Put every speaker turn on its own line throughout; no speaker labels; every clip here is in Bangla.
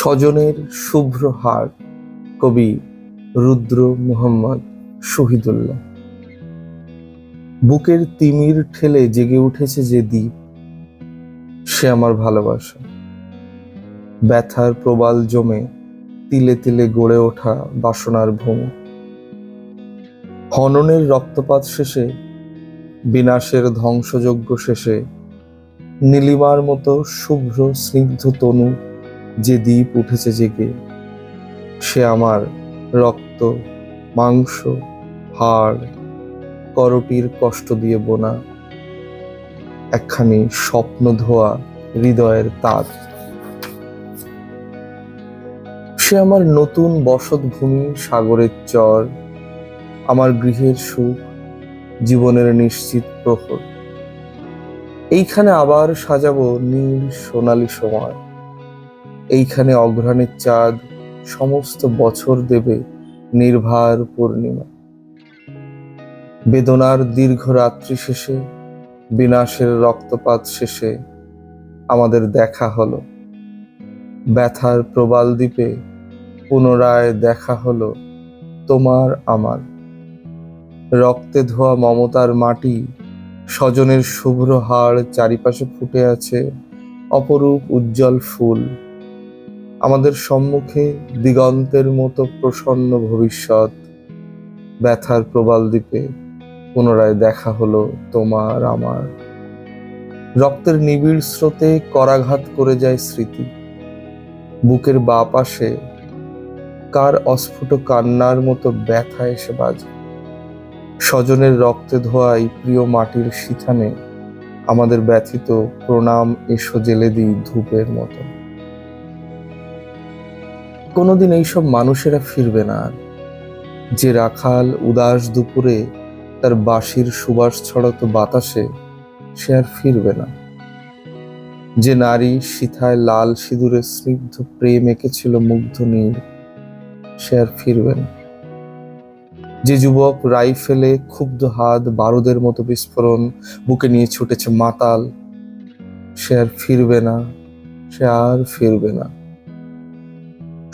স্বজনের শুভ্র হার, কবি রুদ্র মোহাম্মদ শহীদুল্লাহ। বুকের তিমির ঠেলে জেগে উঠেছে যে দ্বীপ, সে আমার ভালোবাসা। ব্যথার প্রবাল জমে তিলে তিলে গড়ে ওঠা বাসনার ভূমি। হননের রক্তপাত শেষে, বিনাশের ধ্বংসযজ্ঞ শেষে, নীলিমার মতো শুভ্র স্নিগ্ধ তনু যে দ্বীপ উঠেছে জেগে, সে আমার রক্ত, মাংস, হাড়, করটির কষ্ট দিয়ে বোনা, একখানি স্বপ্ন ধোয়া হৃদয়ের তার। সে আমার নতুন বসতভূমি, সাগরের চর, আমার গৃহের সুখ, জীবনের নিশ্চিত প্রহর। এইখানে আবার সাজাবো নীল সোনালি সময়। এইখানে অঘ্রাণের চাঁদ সমস্ত বছর দেবে নির্ভার পূর্ণিমা। বেদনার দীর্ঘ রাত্রি শেষে, বিনাশের রক্তপাত শেষে আমাদের দেখা হলো। ব্যথার প্রবাল দ্বীপে পুনরায় দেখা হলো তোমার আমার। রক্তে ধোয়া মমতার মাটি, স্বজনের শুভ্র হাড় চারিপাশে ফুটে আছে অপরূপ উজ্জ্বল ফুল। আমাদের সম্মুখে দিগন্তের মতো প্রসন্ন ভবিষ্যৎ, ব্যথার প্রবাল দ্বীপে পুনরায় দেখা হলো তোমার আমার। রক্তের নিবিড় স্রোতে করাঘাত করে যায় স্মৃতি। বুকের বা পাশে কার অস্ফুট কান্নার মতো ব্যথা এসে বাজে। স্বজনের রক্তে ধোয়াই প্রিয় মাটির শিথানে আমাদের ব্যথিত প্রণাম এসো জেলে দিই ধূপের মতো। কোনোদিন এইসব মানুষেরা ফিরবে না। আর যে রাখাল উদাস দুপুরে তার বাঁশির সুবাস ছড়াতো বাতাসে, সে আর ফিরবে না। যে নারী সিথায় লাল সিঁদুরে স্নিগ্ধ প্রেম এঁকেছিল মুগ্ধ নীল, সে আর ফিরবে না। যে যুবক রাইফেলে ক্ষুব্ধ হাত বারুদের মতো বিস্ফোরণ বুকে নিয়ে ছুটেছে মাতাল, সে আর ফিরবে না, সে আর ফিরবে না।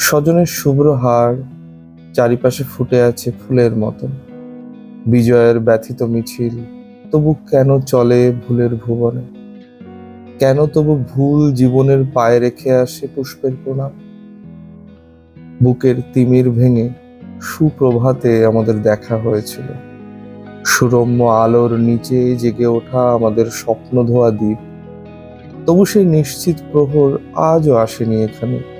স্বজনের শুভ্র হাড় চারিপাশে ফুটে আছে ফুলের মতন। বিজয়ের ব্যথিত মিছিল, তবু কেন চলে ভুলের ভুবনে? কেন তবু ভুল জীবনের পায়ে রেখে আসে পুষ্পের প্রণাম? বুকের তিমির ভেঙে সুপ্রভাতে আমাদের দেখা হয়েছিল। সুরম্য আলোর নিচে জেগে ওঠা আমাদের স্বপ্ন ধোয়া দ্বীপ। তবু সেই নিশ্চিত প্রহর আজও আসেনি এখানে।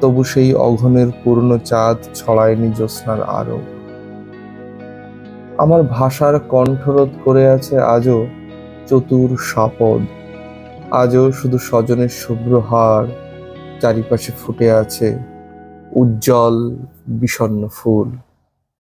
তবু সেই অঘনের পূর্ণ চাঁদ ছড়ায়নি জ্যোৎস্নার আরও আমার ভাষার কণ্ঠরোধ করে আছে আজও চতুর সাপদ। আজও শুধু স্বজনের শুভ্র হার চারিপাশে ফুটে আছে উজ্জ্বল বিষণ্ন ফুল।